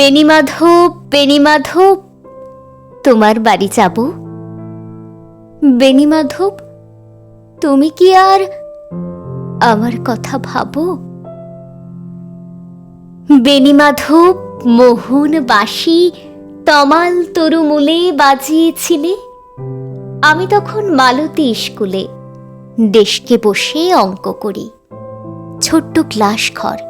বেনিমাধব বেনিমাধব তোমার বাড়ি যাব। বেনিমাধব তুমি কি আর আমার কথা ভাবো? বেনিমাধব মোহন বাসি তমাল তরু তরুমূলে বাজিয়েছিলে। আমি তখন মালতী স্কুলে দেশকে বসে অঙ্ক করি। ছোট্ট ক্লাস ঘর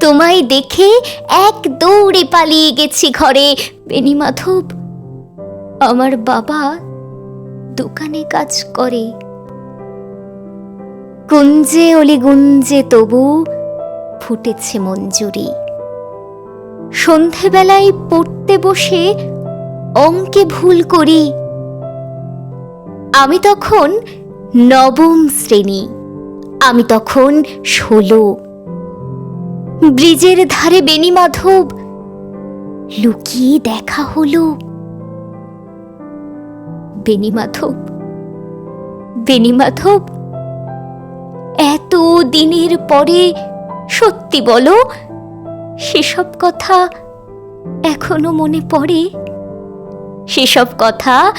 তোমায় দেখে এক দৌড়ে পালিয়ে গেছি ঘরে। বেনি মাধব, আমার বাবা দোকানে কাজ করে। কুঞ্জে অলি গুঞ্জে তবু ফুটেছে মঞ্জুরি। সন্ধেবেলায় পড়তে বসে অঙ্কে ভুল করি। আমি তখন নবম শ্রেণি, আমি তখন ষোলো। ব্রিজের ধারে বেনি মাধব, লুকিয়ে দেখা হলো। বেনি মাধব বেনি মাধব, এত দিনের পরে সত্যি বলো, সেসব কথা এখনও মনে পড়ে? সেসব কথা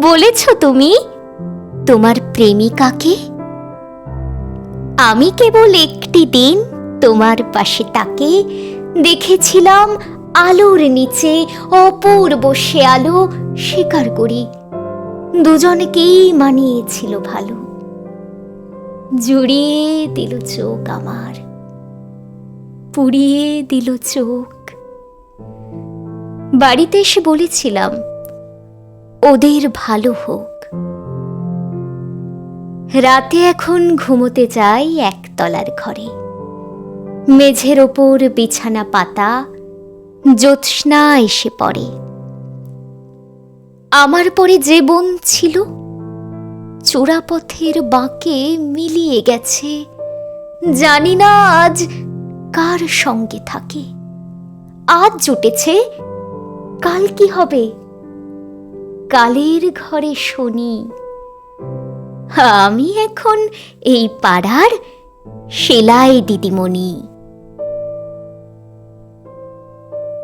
বলেছ তুমি? তোমার প্রেমিকাকে? আমি কেবল একটি দিন তোমার পাশে তাকে দেখেছিলাম আলোর নিচে, অপূর্ব সে আলো স্বীকার করি। দুজনকেই মানিয়েছিল ভালো। জুড়িয়ে দিল চোখ আমার, পুড়িয়ে দিল চোখ। বাড়িতে এসে বলেছিলাম, ওদের ভালো হোক। রাতে এখন ঘুমোতে যাই একতলার ঘরে। মেঝের ওপর বিছানা পাতা, জ্যোৎস্না এসে পড়ে। আমার পরে যে বোন ছিল চোরাপথের বাঁকে মিলিয়ে গেছে। জানি না আজ কার সঙ্গে থাকে। আজ জুটেছে, কাল কি হবে? কালের ঘরে শনি। আমি এখন এই পাড়ার সেলাই দিদিমণি।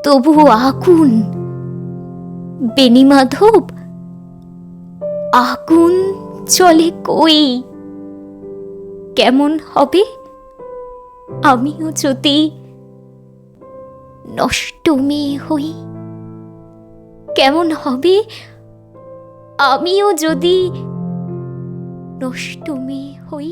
তবু আগুন। বেনিমাধব আগুন চলে কই? কেমন হবে? আমিও যদি নষ্ট মেয়ে হই, কেমন হবে? আমিও যদি নষ্ট মেয়ে হই।